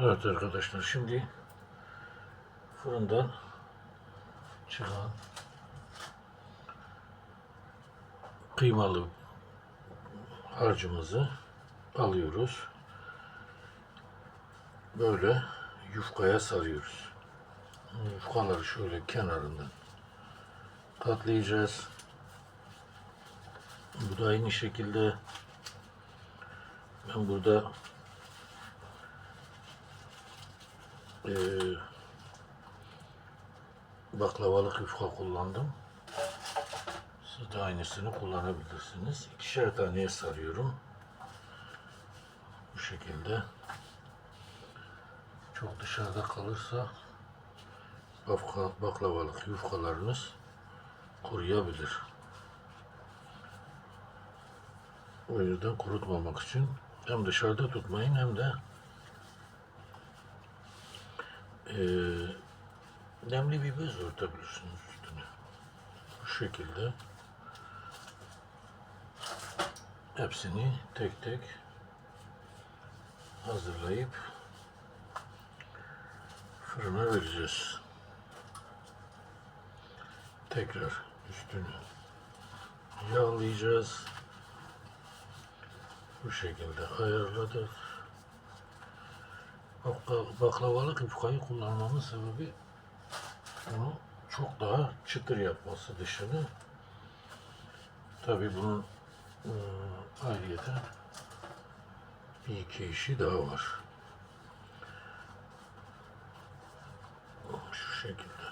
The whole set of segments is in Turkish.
Evet arkadaşlar şimdi fırından çıkan kıymalı harcımızı alıyoruz. Böyle yufkaya sarıyoruz. Yufkaları şöyle kenarından katlayacağız. Bu da aynı şekilde ben burada eee baklavalık yufka kullandım. Siz de aynısını kullanabilirsiniz. İkişer taneye sarıyorum. Bu şekilde. Çok dışarıda kalırsa bakla- baklavalık yufkalarınız kuruyabilir. O yüzden kurutmamak için hem dışarıda tutmayın hem de eee nemli bir bez örtebilirsiniz üstüne. Bu şekilde hepsini tek tek hazırlayıp fırına vereceğiz. Tekrar üstünü yağlayacağız. Bu şekilde ayarladık. Bakla- Baklavalık yufkayı kullanmamın sebebi bunu çok daha çıtır yapması dışını. Tabi bunun ayrıyeten bir iki işi daha var. Şu şekilde.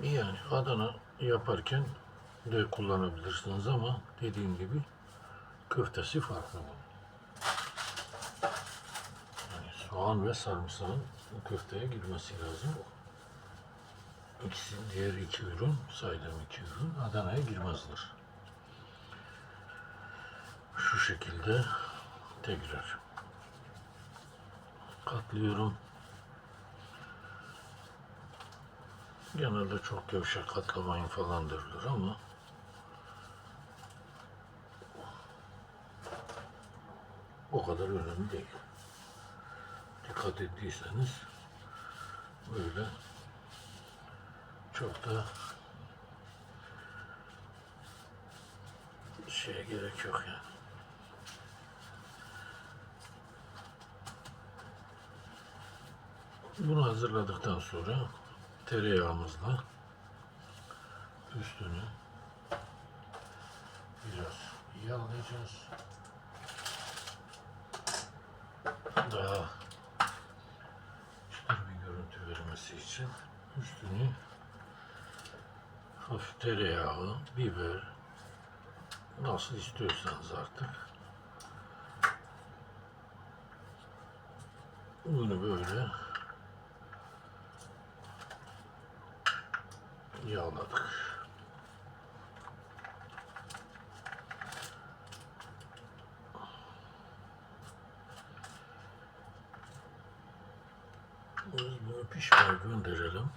Yani Adana yaparken de kullanabilirsiniz ama dediğim gibi köftesi farklı bunun. Yani soğan ve sarımsağın bu köfteye girmesi lazım. İkisi, diğer iki ürün, saydığım iki ürün Adana'ya girmezler. Şu şekilde tekrar katlıyorum. Genelde çok gevşek katlamayın falan derler ama o kadar önemli değil. Dikkat ettiyseniz böyle çok da şeye gerek yok yani. Bunu hazırladıktan sonra tereyağımızla üstünü biraz yağlayacağız. Daha çıtır bir görüntü vermesi için üstünü. Hafif tereyağı, biber. Nasıl istiyorsanız artık. Bunu böyle yağladık. Biz bunu pişmeye gönderelim.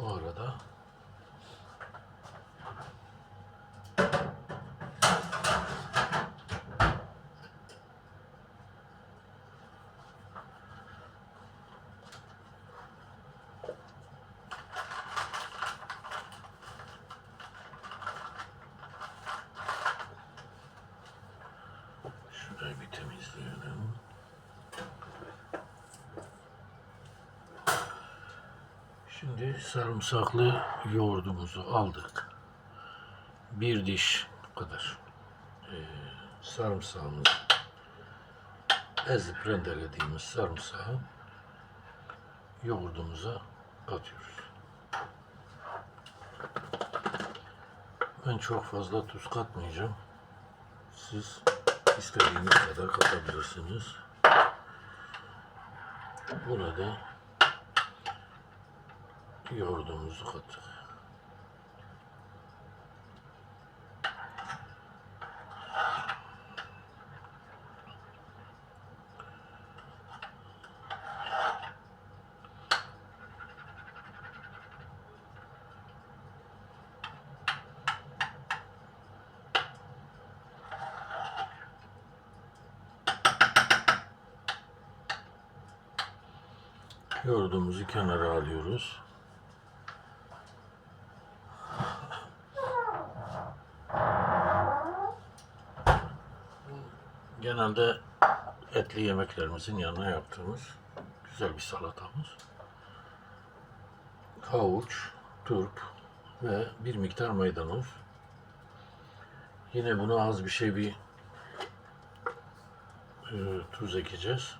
O arada şurayı bir temizleyelim. Şimdi sarımsaklı yoğurdumuzu aldık. Bir diş kadar eee sarımsağımızı ezip rendelediğimiz sarımsağı yoğurdumuza atıyoruz. Ben çok fazla tuz katmayacağım. Siz istediğiniz kadar katabilirsiniz. Burada yoğurdumuzu kattık. Yoğurdumuzu kenara alıyoruz. Genelde etli yemeklerimizin yanına yaptığımız güzel bir salatamız. Havuç, turp ve bir miktar maydanoz. Yine buna az bir şey bir e, tuz ekeceğiz.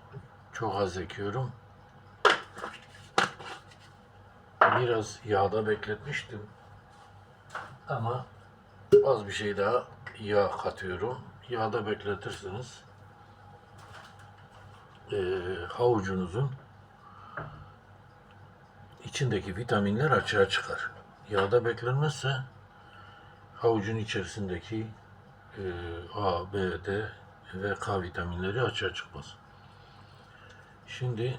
Çok az ekiyorum. Biraz yağda bekletmiştim. Ama az bir şey daha yağ katıyorum. Yağda bekletirseniz e, havucunuzun içindeki vitaminler açığa çıkar. Yağda beklenmezse havucun içerisindeki e, A, B, D ve K vitaminleri açığa çıkmaz. Şimdi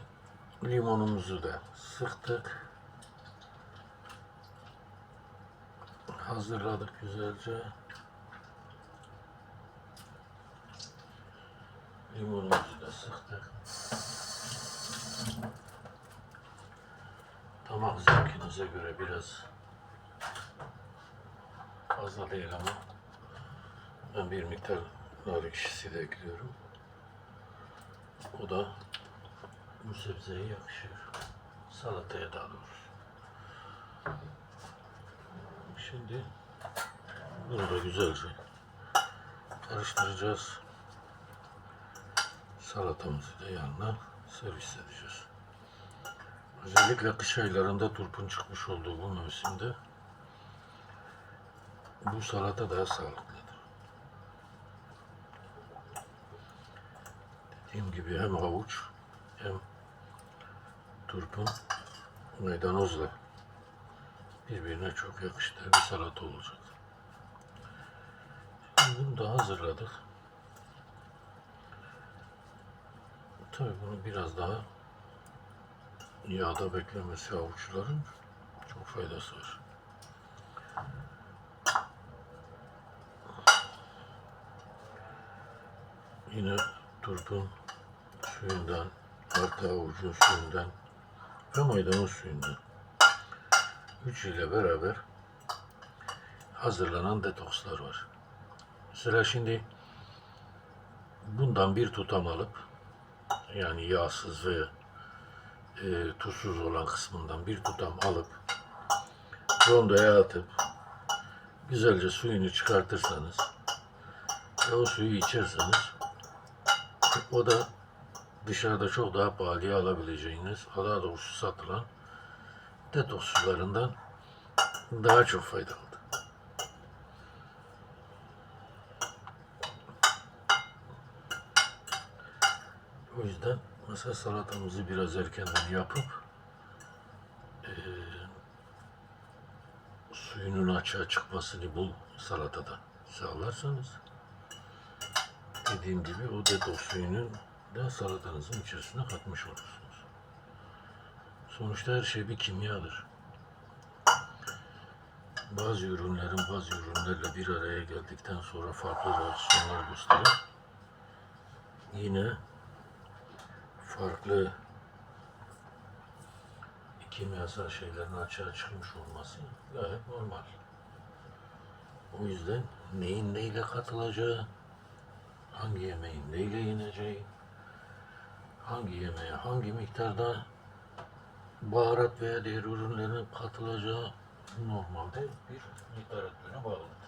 limonumuzu da sıktık. Hazırladık güzelce. Limonumuzu da sıktık. Damak zevkinize göre biraz fazla değil ama ben bir miktar nar ekşisi de ekliyorum. O da bu sebzeye yakışıyor. Salataya daha doğrusu. Şimdi bunu da güzelce karıştıracağız. Salatamızı da yanına servis edeceğiz. Özellikle kış aylarında turpun çıkmış olduğu bu mevsimde bu salata daha sağlıklıdır. Dediğim gibi hem havuç hem turpun maydanozla birbirine çok yakıştığı bir salata olacak. Şimdi bunu da hazırladık. Tabii bunu biraz daha yağda beklemesi havuçların çok faydası var. Yine turpun suyundan, artı havucun suyundan ve maydanoz suyundan üçü ile beraber hazırlanan detokslar var. Mesela şimdi bundan bir tutam alıp yani yağsız ve e, tuzsuz olan kısmından bir tutam alıp rondoya atıp güzelce suyunu çıkartırsanız ve o suyu içerseniz o da dışarıda çok daha pahalıya alabileceğiniz, daha doğrusu satılan detoks sularından daha çok faydalıdır. O yüzden mesela salatamızı biraz erkenden yapıp eee suyunun açığa çıkmasını bu salatada sağlarsanız dediğim gibi o detoks suyunu da salatanızın içerisine katmış olursunuz. Sonuçta her şey bir kimyadır. Bazı ürünlerin bazı ürünlerle bir araya geldikten sonra farklı reaksiyonlar gösterir. Yine farklı kimyasal şeylerin açığa çıkmış olması gayet normal. O yüzden neyin neyle katılacağı, hangi yemeğin neyle yeneceği, hangi yemeğe hangi miktarda baharat veya diğer ürünlerin katılacağı normalde bir literatüre bağlıdır.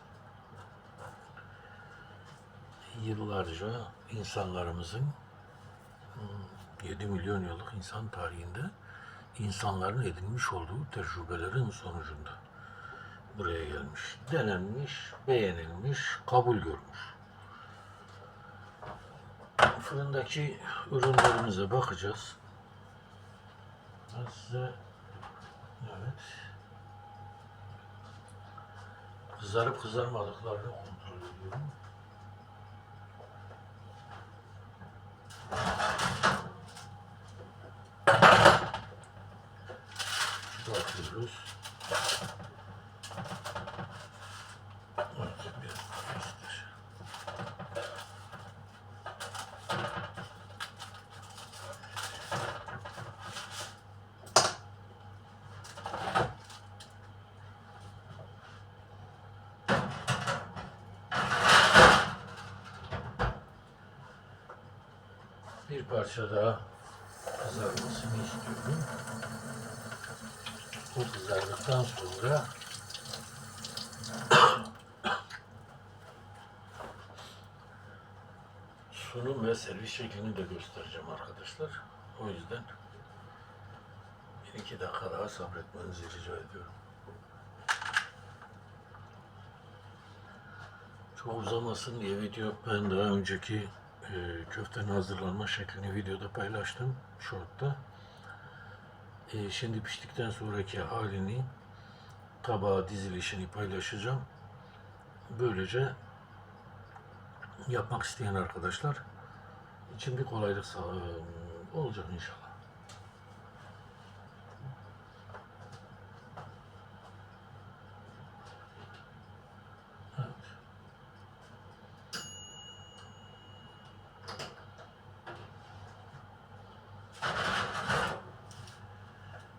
Yıllarca insanlarımızın 7 milyon yıllık insan tarihinde insanların edinmiş olduğu tecrübelerin sonucunda buraya gelmiş. Denenmiş, beğenilmiş, kabul görmüş. Fırındaki ürünlerimize bakacağız. Size evet kızarıp kızarmadıklarını kontrol ediyorum. yapıyoruz. bir parça daha kızarmasını istiyorum. Bu kızardıktan sonra sunum ve servis şeklini de göstereceğim arkadaşlar. O yüzden bir iki dakika daha sabretmenizi rica ediyorum. Çok uzamasın diye video ben daha önceki e, köftenin hazırlanma şeklini videoda paylaştım short'ta. E, şimdi piştikten sonraki halini tabağa dizilişini paylaşacağım. Böylece yapmak isteyen arkadaşlar için bir kolaylık olacak inşallah. Evet.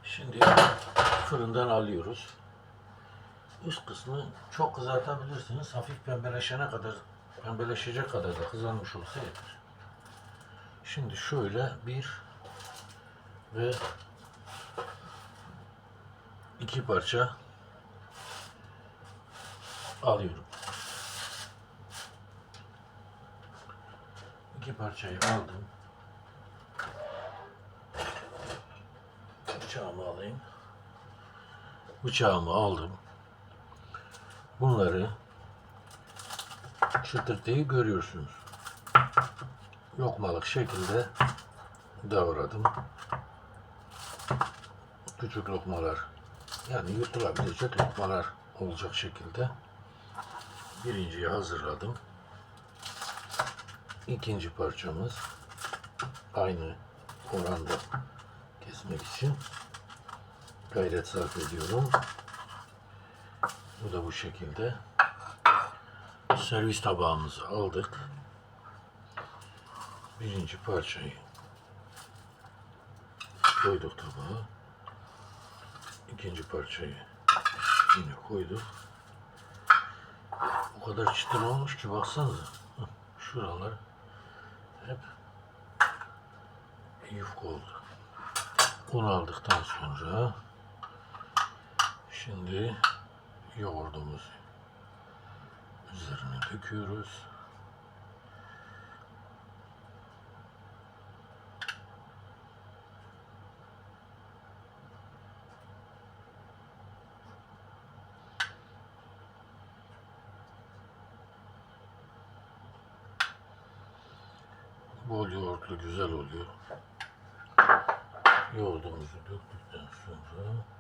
Şimdi fırından alıyoruz. Üst kısmı çok kızartabilirsiniz. Hafif pembeleşene kadar, pembeleşecek kadar da kızarmış olsa yeter. Şimdi şöyle bir ve iki parça alıyorum. İki parçayı aldım. Bıçağımı alayım. Bıçağımı aldım. Bunları çıtırtıyı görüyorsunuz. Lokmalık şekilde doğradım. Küçük lokmalar yani yutulabilecek lokmalar olacak şekilde birinciyi hazırladım. İkinci parçamız aynı oranda kesmek için gayret sarf ediyorum. Bu da bu şekilde. Servis tabağımızı aldık. Birinci parçayı koyduk tabağa. İkinci parçayı yine koyduk. O kadar çıtır olmuş ki baksanıza. Şuralar hep yufka oldu. Un aldıktan sonra şimdi yoğurdumuzu üzerine döküyoruz. Bol yoğurtlu güzel oluyor. Yoğurdumuzu döktükten sonra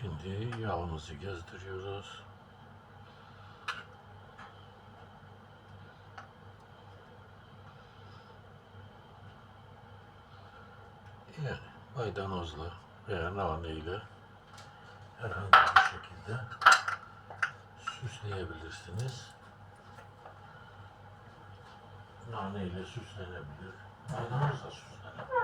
şimdi yağımızı gezdiriyoruz. Yani maydanozla veya nane ile herhangi bir şekilde süsleyebilirsiniz. Nane ile süslenebilir. Maydanozla süslenebilir.